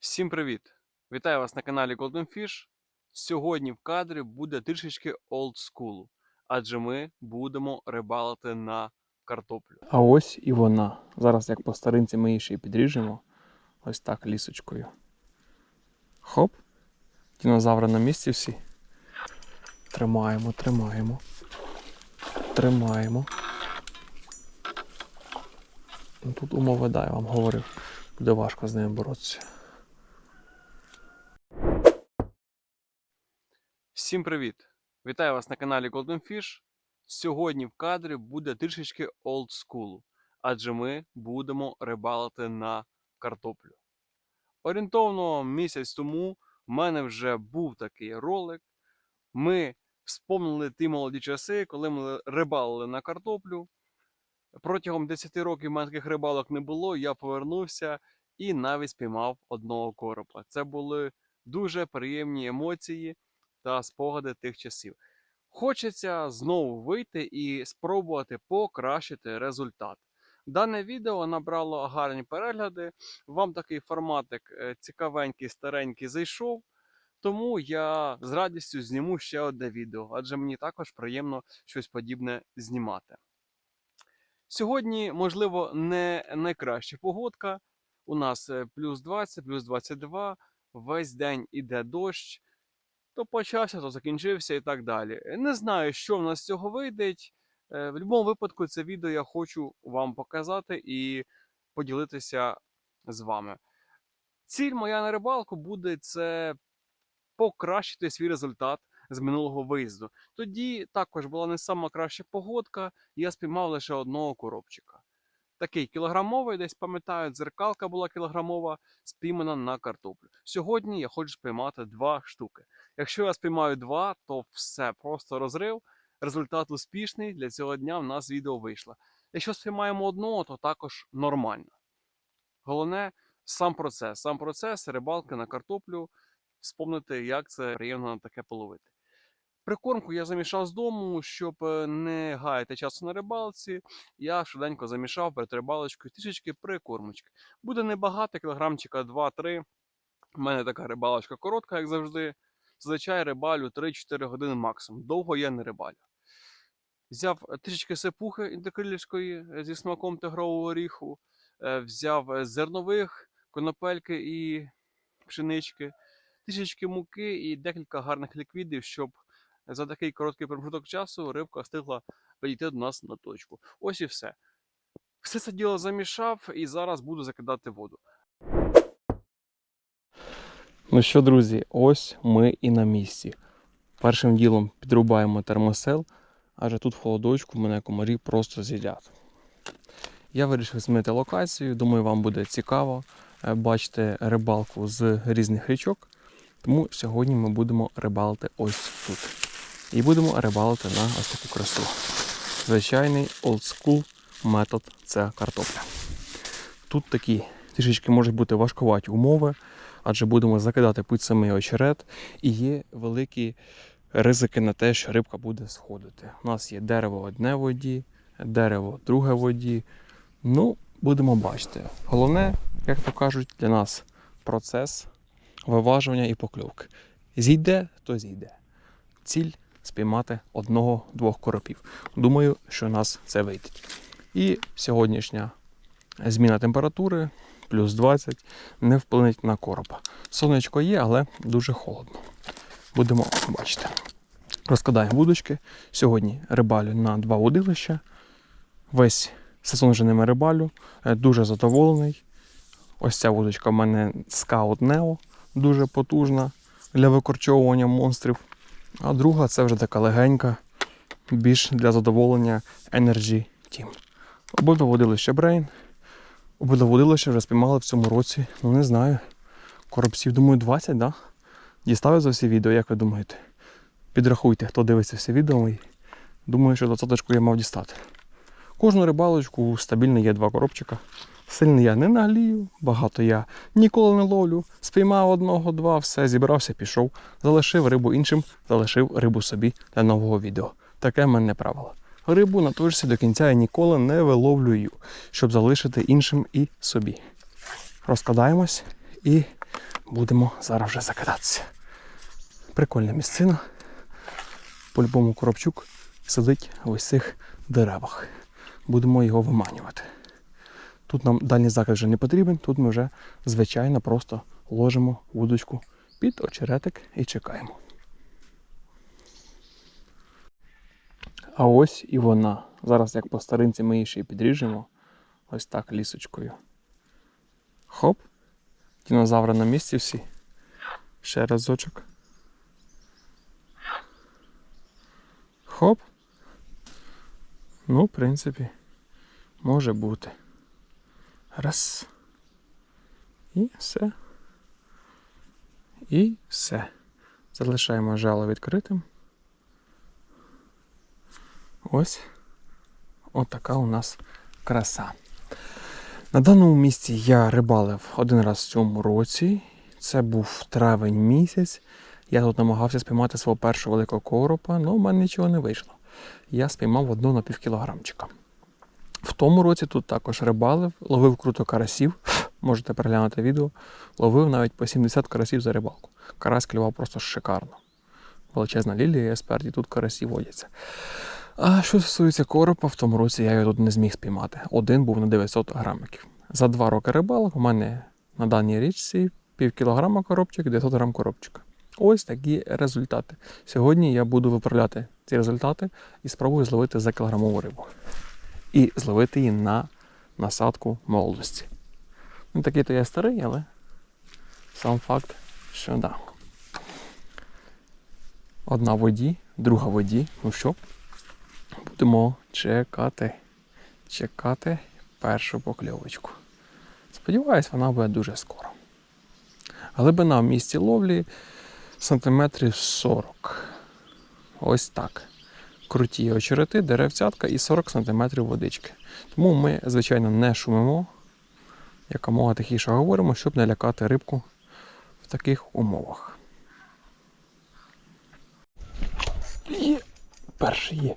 Всім привіт! Вітаю вас на каналі Golden Fish. Сьогодні в кадрі буде трішечки олдскулу, адже ми будемо рибалити на картоплю. А ось і вона. Зараз як по старинці ми її ще й підріжемо. Ось так лісочкою. Хоп. Дінозаври на місці всі. Тримаємо, тримаємо. Тримаємо. Ну, Тут умови, да, я вам говорив. Буде важко з ними боротися. Всім привіт! Вітаю вас на каналі Golden Fish. Сьогодні в кадрі буде трішечки олдскулу, адже ми будемо рибалити на картоплю. Орієнтовно місяць тому в мене вже був такий ролик. Ми вспомнили ті молоді часи, коли ми рибалили на картоплю. Протягом 10 років в мене таких рибалок не було. Я повернувся і навіть спіймав одного коропа. Це були дуже приємні емоції та спогади тих часів. Хочеться знову вийти і спробувати покращити результат. Дане відео набрало гарні перегляди. Вам такий форматик е, цікавенький, старенький зайшов. Тому я з радістю зніму ще одне відео, адже мені також приємно щось подібне знімати. Сьогодні, можливо, не найкраща погодка. У нас е, плюс 20, плюс 22, весь день іде дощ, то почався, то закінчився і так далі. Не знаю, що в нас з цього вийде. Е, В будь-якому випадку це відео я хочу вам показати і поділитися з вами. Ціль моя на рибалку буде це покращити свій результат з минулого виїзду. Тоді також була не сама краща погодка, я спіймав лише одного коробчика. Такий кілограмовий, десь пам'ятаю, дзеркалка була кілограмова, спіймана на картоплю. Сьогодні я хочу спіймати два штуки. Якщо я спіймаю два, то все, просто розрив. Результат успішний. Для цього дня в нас відео вийшло. Якщо спіймаємо одного, то також нормально. Головне сам процес. Сам процес рибалки на картоплю. Вспомнити, як це приємно таке половити. Прикормку я замішав з дому, щоб е, не гаяти часу на рибалці. Я швиденько замішав перед рибалочкою трішечки прикормочки. Буде небагато, кілограмчика 2-3. У мене така рибалочка коротка, як завжди. Зазвичай рибалю 3-4 години максимум. Довго я не рибалю. Взяв е, трішечки сипухи інтеркрилівської е, зі смаком тигрового оріху, е, взяв зернових, конопельки і пшенички, трішечки муки і декілька гарних ліквідів, щоб за такий короткий проміжок часу рибка встигла підійти до нас на точку. Ось і все. Все це діло замішав і зараз буду закидати воду. Ну що, друзі, ось ми і на місці. Першим ділом підрубаємо термосел, адже тут в холодочку мене комарі просто з'їдять. Я вирішив змінити локацію, думаю, вам буде цікаво е, бачити рибалку з різних річок. Тому сьогодні ми будемо рибалити ось тут. І будемо рибалити на ось таку красу. Звичайний олдскул метод це картопля. Тут такі трішечки можуть бути важкуваті умови, адже будемо закидати самий очерет, і є великі ризики на те, що рибка буде сходити. У нас є дерево одне воді, дерево друге воді. Ну, будемо бачити. Головне, як то кажуть, для нас процес виважування і покльовки. Зійде, то зійде. Ціль спіймати одного-двох коропів. Думаю, що у нас це вийде. І сьогоднішня зміна температури плюс 20 не вплинеть на коропа. Сонечко є, але дуже холодно. Будемо бачити. Розкладаємо вудочки. Сьогодні рибалю на два водилища. Весь сезон вже ними рибалю. Е, Дуже задоволений. Ось ця вудочка в мене Scout Neo, дуже потужна для викорчовування монстрів. А друга це вже така легенька, більш для задоволення Energy Team. Обидва водилища Brain. Обидва водилища вже спіймали в цьому році, ну не знаю. Коробців, думаю, 20, да? Дістав за всі відео, як ви думаєте? Підрахуйте, хто дивиться всі відео. І думаю, що 20 я мав дістати. Кожну рибалочку стабільно є два коробчика. Сильно я не наглію, багато я ніколи не ловлю. Спіймав одного, два, все, зібрався, пішов. Залишив рибу іншим, залишив рибу собі для нового відео. Таке в мене правило. Рибу на точці до кінця я ніколи не виловлюю, щоб залишити іншим і собі. Розкладаємось і будемо зараз вже закидатися. Прикольна місцина. По-любому коробчук сидить в ось цих деревах. Будемо його виманювати. Тут нам дальній закид вже не потрібен, тут ми вже звичайно просто ложимо вудочку під очеретик і чекаємо. А ось і вона. Зараз, як по старинці, ми її ще й підріжемо. Ось так лісочкою. Хоп. Дінозаври на місці всі. Ще разочок. Хоп. Ну, в принципі, може бути. Раз. І все. І все. Залишаємо жало відкритим. Ось. Отака у нас краса. На даному місці я рибалив один раз в цьому році. Це був травень місяць. Я тут намагався спіймати свого першого великого коропа, але в мене нічого не вийшло. Я спіймав одну на півкілограмчика. В тому році тут також рибалив, ловив круто карасів. Можете переглянути відео. Ловив навіть по 70 карасів за рибалку. Карась клював просто шикарно. Величезна лілія, есперді, тут карасі водяться. А що стосується коропа, в тому році я його тут не зміг спіймати. Один був на 900 грамиків. За два роки рибалок у мене на даній річці пів кілограма коробчик, 900 грам коробчика. Ось такі результати. Сьогодні я буду виправляти ці результати і спробую зловити за кілограмову рибу. І зловити її на насадку молодості. Ну, такий то я старий, але сам факт, що да. Одна воді, друга воді. Ну що, будемо чекати. Чекати першу покльовочку. Сподіваюсь, вона буде дуже скоро. Глибина в місці ловлі сантиметрів 40. Ось так. Круті очерети, деревцятка і 40 см водички. Тому ми, звичайно, не шумимо, якомога тихіше говоримо, щоб не лякати рибку в таких умовах. Є. Перший є.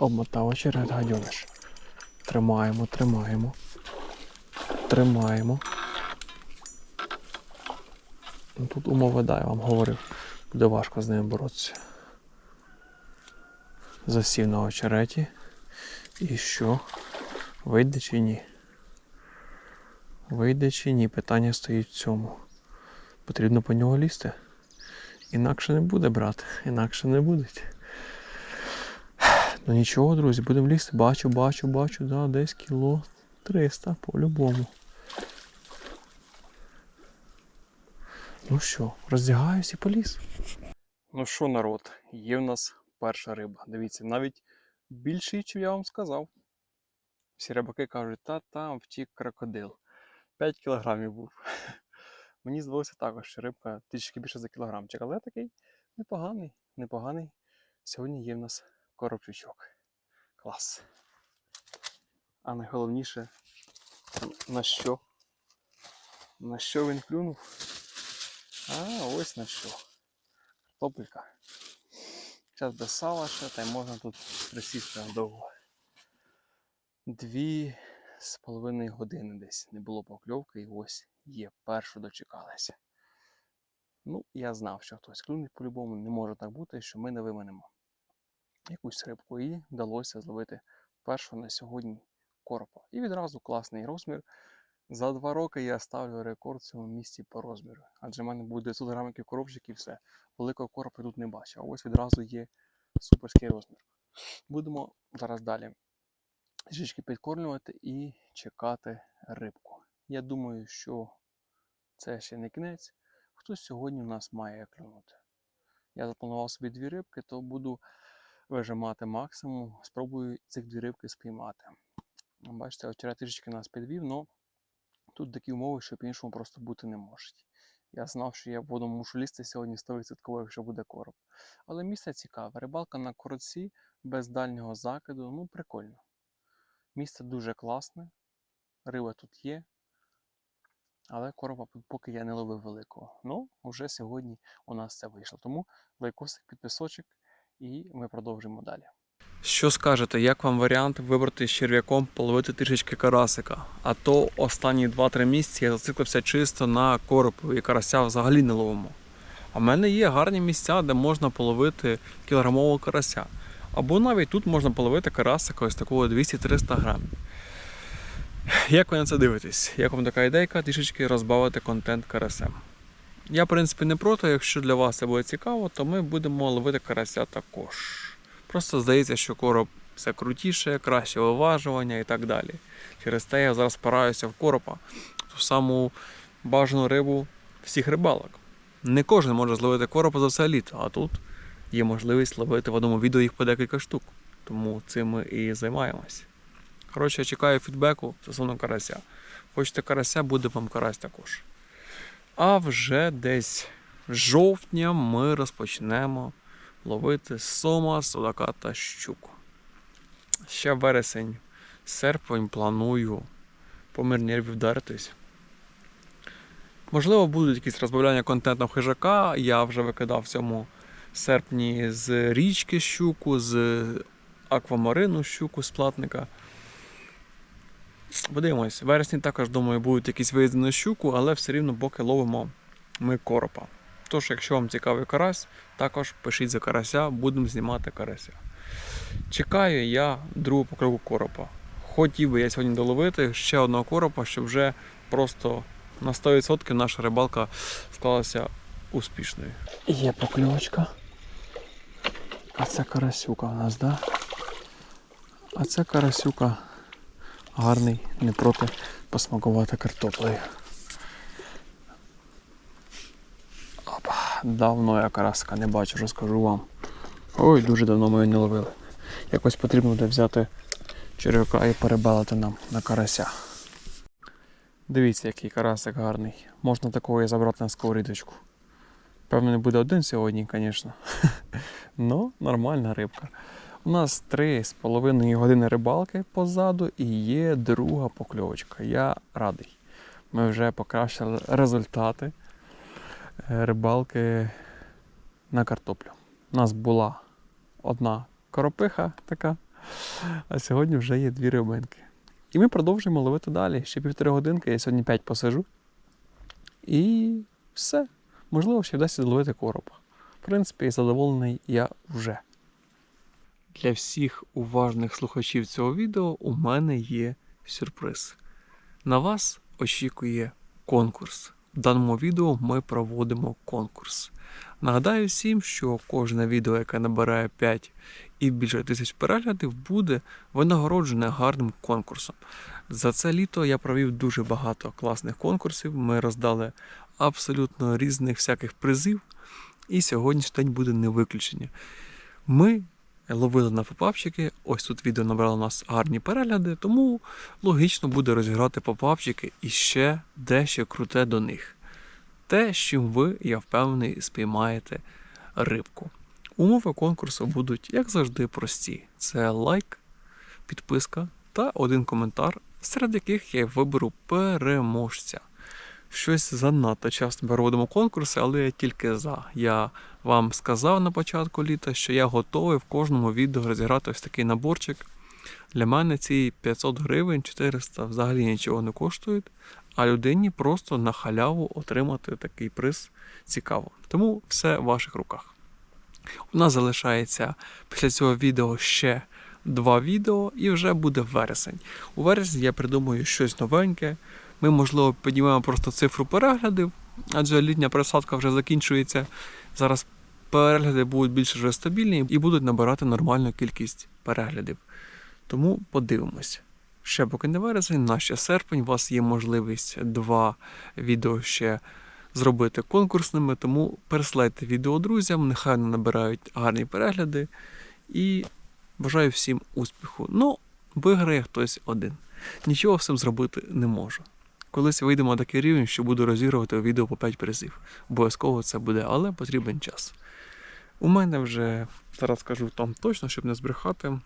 Обмотав очерет гадюниш. Тримаємо, тримаємо. Тримаємо. Ну, Тут умови, да, я вам говорив, буде важко з ним боротися. Засів на очереті. І що? Вийде чи ні? Вийде чи ні? Питання стоїть в цьому. Потрібно по нього лізти. Інакше не буде, брат. Інакше не буде. Ну нічого, друзі, будемо лізти. Бачу, бачу, бачу, да, десь кіло 300 по-любому. Ну що, роздягаюсь і поліз. Ну що, народ, є в нас перша риба. Дивіться, навіть більший, чим я вам сказав. Всі рибаки кажуть, та там втік крокодил. 5 кілограмів був. Мені здалося також, що рибка трішки більше за кілограмчик, але такий непоганий, непоганий. Сьогодні є в нас коробчучок. Клас. А найголовніше, на що? На що він клюнув? А, ось на що. Картопелька. Зараз без сала ще, та й можна тут присісти надовго. Дві з половиною години десь не було покльовки, і ось є, першу дочекалися. Ну, я знав, що хтось клюне по-любому, не може так бути, що ми не виманемо якусь рибку. І вдалося зловити першу на сьогодні коропа. І відразу класний розмір. За два роки я ставлю рекорд в цьому місці по розміру. Адже в мене буде 900 грамів коробчик і все. Великого коропа тут не бачу. А ось відразу є суперський розмір. Будемо зараз далі трішечки підкормлювати і чекати рибку. Я думаю, що це ще не кінець. Хтось сьогодні у нас має клюнути. Я запланував собі дві рибки, то буду вижимати максимум. Спробую цих дві рибки спіймати. Бачите, очерет трішечки нас підвів, але тут такі умови, що по-іншому просто бути не можуть. Я знав, що я буду мушу лізти сьогодні 100%, якщо буде короб. Але місце цікаве. Рибалка на коротці, без дальнього закиду, ну прикольно. Місце дуже класне, риба тут є. Але короба поки я не ловив великого. Ну, вже сьогодні у нас це вийшло. Тому лайкосик, підписочок, і ми продовжимо далі. Що скажете, як вам варіант вибрати з черв'яком половити трішечки карасика? А то останні 2-3 місяці я зациклився чисто на коропу і карася взагалі не ловимо. А в мене є гарні місця, де можна половити кілограмового карася. Або навіть тут можна половити карасика ось такого 200-300 грамів. Як ви на це дивитесь? Як вам така ідейка трішечки розбавити контент карасем? Я, в принципі, не проти, якщо для вас це буде цікаво, то ми будемо ловити карася також. Просто здається, що короб все крутіше, краще виважування і так далі. Через те я зараз спираюся в коропа, ту саму бажану рибу всіх рибалок. Не кожен може зловити коропа за все літо, а тут є можливість ловити в одному відео їх по декілька штук. Тому цим ми і займаємось. Коротше, я чекаю фідбеку стосовно карася. Хочете карася, буде вам карась також. А вже десь жовтня ми розпочнемо ловити сома, судака та щуку. Ще вересень, серпень планую по мирнірві вдаритись. Можливо, будуть якісь розбавляння контенту хижака. Я вже викидав в цьому серпні з річки щуку, з аквамарину щуку з платника. Подивимось, вересні також, думаю, будуть якісь виїзди на щуку, але все рівно поки ловимо ми коропа. Тож, якщо вам цікавий карась, також пишіть за карася, будемо знімати карася. Чекаю я другу покриву коропа. Хотів би я сьогодні доловити ще одного коропа, щоб вже просто на 100% наша рибалка склалася успішною. Є покльовочка. А це карасюка у нас, да? А це карасюка гарний, не проти посмакувати картоплею. Опа, давно я караска не бачу, розкажу вам. Ой, дуже давно ми її не ловили. Якось потрібно буде взяти черв'яка і перебалити нам на карася. Дивіться, який карасик гарний. Можна такого і забрати на сковорідочку. Певно, не буде один сьогодні, звісно. Ну, нормальна рибка. У нас три з половиною години рибалки позаду і є друга покльовочка. Я радий. Ми вже покращили результати е, рибалки на картоплю. У нас була одна коропиха така, а сьогодні вже є дві рибинки. І ми продовжуємо ловити далі. Ще півтори годинки, я сьогодні 5 посижу. І все. Можливо, ще вдасться зловити коропа. В принципі, задоволений я вже. Для всіх уважних слухачів цього відео у мене є сюрприз. На вас очікує конкурс. В даному відео ми проводимо конкурс. Нагадаю всім, що кожне відео, яке набирає 5 і більше тисяч переглядів, буде винагороджене гарним конкурсом. За це літо я провів дуже багато класних конкурсів. Ми роздали абсолютно різних всяких призів, і сьогоднішній день буде не виключення. Ми ловили на попапчики. Ось тут відео набрало у нас гарні перегляди, тому логічно буде розіграти попапчики і ще дещо круте до них. Те, з чим ви, я впевнений, спіймаєте рибку. Умови конкурсу будуть, як завжди, прості: це лайк, підписка та один коментар, серед яких я виберу переможця. Щось занадто часто ми проводимо конкурси, але я тільки за. Я вам сказав на початку літа, що я готовий в кожному відео розіграти ось такий наборчик. Для мене ці 500 гривень 400 взагалі нічого не коштують, а людині просто на халяву отримати такий приз цікаво. Тому все в ваших руках. У нас залишається після цього відео ще два відео, і вже буде вересень. У вересні я придумаю щось новеньке. Ми, можливо, піднімемо просто цифру переглядів, адже літня пересадка вже закінчується. Зараз перегляди будуть більш вже стабільні і будуть набирати нормальну кількість переглядів. Тому подивимось. Ще поки не вересень, на ще серпень, у вас є можливість два відео ще зробити конкурсними, тому переслайте відео друзям, нехай вони набирають гарні перегляди. І бажаю всім успіху. Ну, виграє хтось один. Нічого цим зробити не можу. Колись вийдемо на такий рівень, що буду розігрувати відео по 5 призів. Обов'язково це буде, але потрібен час. У мене вже, зараз скажу там точно, щоб не збрехати.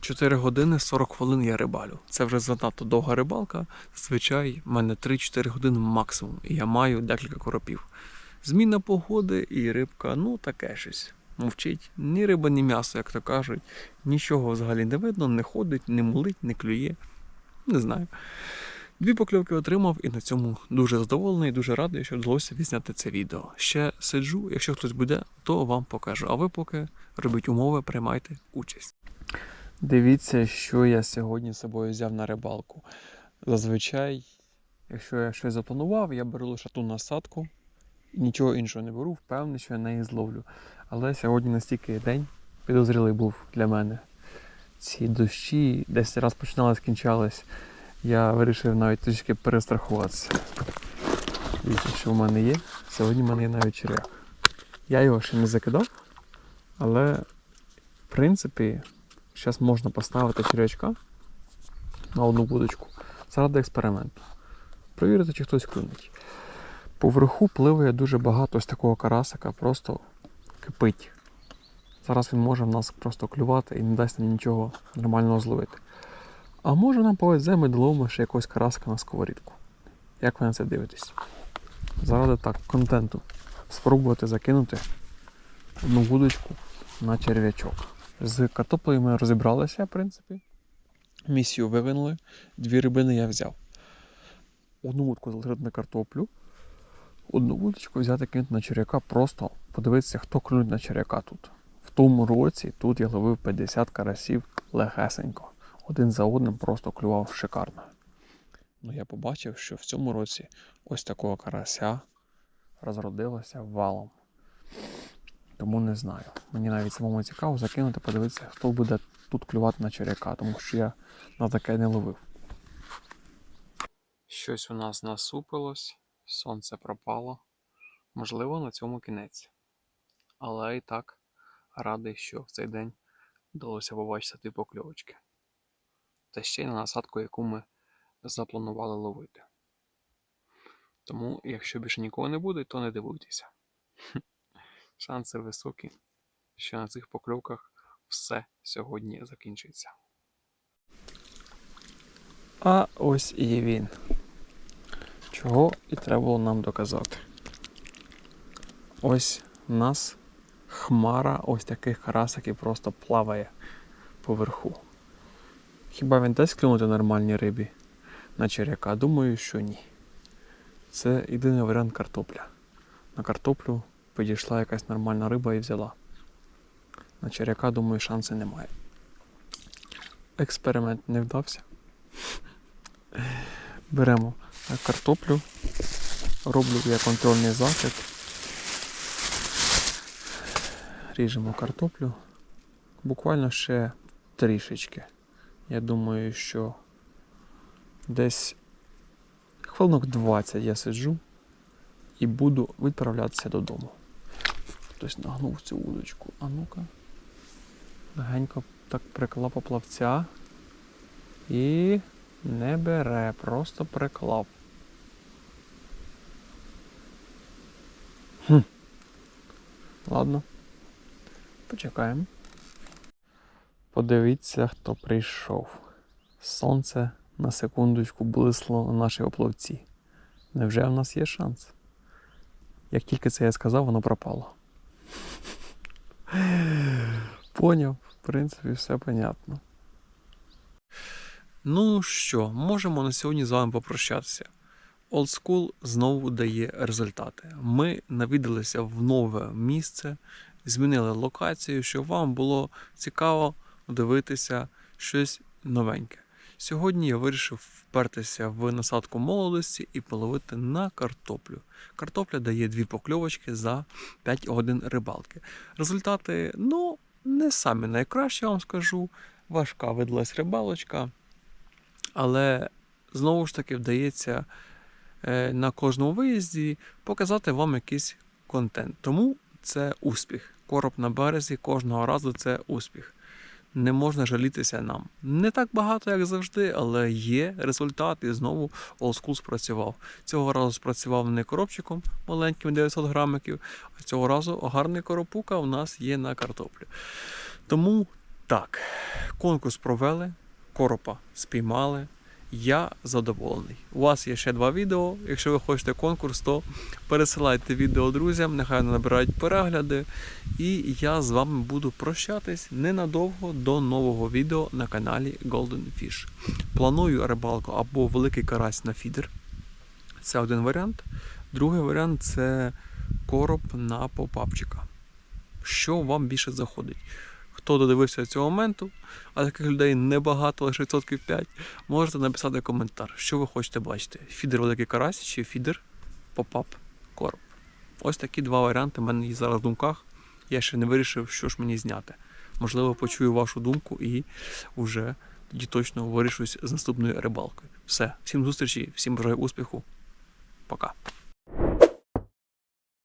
4 години 40 хвилин я рибалю. Це вже занадто довга рибалка. Зазвичай в мене 3-4 години максимум, і я маю декілька коропів. Зміна погоди і рибка, ну таке щось. мовчить. Ні риба, ні м'ясо, як то кажуть. Нічого взагалі не видно, не ходить, не мулить, не клює. Не знаю. Дві покльовки отримав і на цьому дуже задоволений, дуже радий, що вдалося відзняти це відео. Ще сиджу, якщо хтось буде, то вам покажу. А ви поки робіть умови, приймайте участь. Дивіться, що я сьогодні з собою взяв на рибалку. Зазвичай, якщо я щось запланував, я беру лише ту насадку нічого іншого не беру, впевнений, що я неї зловлю. Але сьогодні настільки день підозрілий був для мене. Ці дощі десь раз починались, кінчались. Я вирішив навіть трішки перестрахуватися. Дивіться, що в мене є. Сьогодні в мене є навіть черв'як. Я його ще не закидав, але в принципі зараз можна поставити черв'ячка на одну вудочку заради експерименту. Провірити, чи хтось клюнеть. Поверху пливає дуже багато ось такого карасика, просто кипить. Зараз він може в нас просто клювати і не дасть нам нічого нормального зловити. А може нам повезе, ми доловимо ще якогось карасика на сковорідку. Як ви на це дивитесь? Заради так, контенту. Спробувати закинути одну вудочку на черв'ячок. З картоплею ми розібралися, в принципі. Місію вивинули. Дві рибини я взяв. Одну вудку залишити на картоплю. Одну вудочку взяти кинути на черв'яка, просто подивитися, хто клює на черв'яка тут. Тому році тут я ловив 50 карасів легесенько. Один за одним просто клював шикарно. Ну я побачив, що в цьому році ось такого карася розродилося валом. Тому не знаю. Мені навіть самому цікаво закинути, подивитися, хто буде тут клювати на черв'яка, тому що я на таке не ловив. Щось у нас насупилось, сонце пропало. Можливо, на цьому кінець. Але і так радий, що в цей день вдалося побачити ті покльовочки. Та ще й на насадку, яку ми запланували ловити. Тому, якщо більше нікого не буде, то не дивуйтеся. Шанси високі, що на цих покльовках все сьогодні закінчиться. А ось і він. Чого і треба було нам доказати. Ось нас хмара ось таких карасиків просто плаває поверху. Хіба він дасть клюнути нормальній рибі на черяка? Думаю, що ні. Це єдиний варіант картопля. На картоплю підійшла якась нормальна риба і взяла. На черяка, думаю, шансу немає. Експеримент не вдався. Беремо картоплю, роблю я контрольний захід. Ріжемо картоплю. Буквально ще трішечки. Я думаю, що десь хвилинок 20 я сиджу і буду відправлятися додому. Хтось нагнув цю удочку. А ну-ка. Легенько так приклав поплавця. І не бере, просто приклав. Хм. Ладно. Почекаємо. Подивіться, хто прийшов. Сонце на секундочку блисло на нашій оплавці. Невже в нас є шанс? Як тільки це я сказав, воно пропало. Поняв, в принципі, все понятно. Ну що, можемо на сьогодні з вами попрощатися. Old School знову дає результати. Ми навідалися в нове місце, змінили локацію, щоб вам було цікаво дивитися щось новеньке. Сьогодні я вирішив впертися в насадку молодості і половити на картоплю. Картопля дає дві покльовочки за 5 годин рибалки. Результати, ну, не самі найкращі, я вам скажу. Важка видалась рибалочка. Але знову ж таки вдається е, на кожному виїзді показати вам якийсь контент. Тому це успіх. Короб на березі кожного разу це успіх. Не можна жалітися нам. Не так багато, як завжди, але є результат, і знову олдскул спрацював. Цього разу спрацював не коробчиком маленьким 900 грамиків, а цього разу гарний коропука у нас є на картоплю. Тому так, конкурс провели, коропа спіймали. Я задоволений. У вас є ще два відео. Якщо ви хочете конкурс, то пересилайте відео друзям, нехай набирають перегляди. І я з вами буду прощатись ненадовго до нового відео на каналі Golden Fish. Планую рибалку або великий карась на фідер. Це один варіант. Другий варіант це короб на попапчика. Що вам більше заходить? Хто додивився до цього моменту, а таких людей небагато, лише відсотків 5, можете написати коментар, що ви хочете бачити: фідер великий карась чи фідер попап короб. Ось такі два варіанти в мене є зараз в думках. Я ще не вирішив, що ж мені зняти. Можливо, почую вашу думку і вже тоді точно вирішусь з наступною рибалкою. Все, всім зустрічі, всім бажаю успіху. Пока.